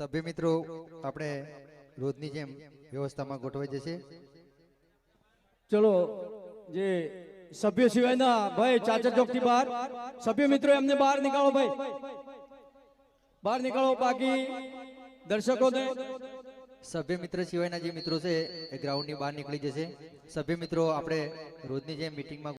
સભ્ય મિત્રો આપણે રોજની જેમ વ્યવસ્થામાં ગોઠવાઈ જશે. ચલો જે સભ્ય સિવાયના ભાઈ ચાચર ચોકથી બહાર સભ્ય મિત્રો એમને બહાર નીકાળો ભાઈ. બહાર નીકાળો બાકી દર્શકોને. સભ્ય મિત્ર સિવાયના જે મિત્રો છે એ ગ્રાઉન્ડની બહાર નીકળી જશે. સભ્ય મિત્રો આપણે રોજની જેમ મીટિંગમાં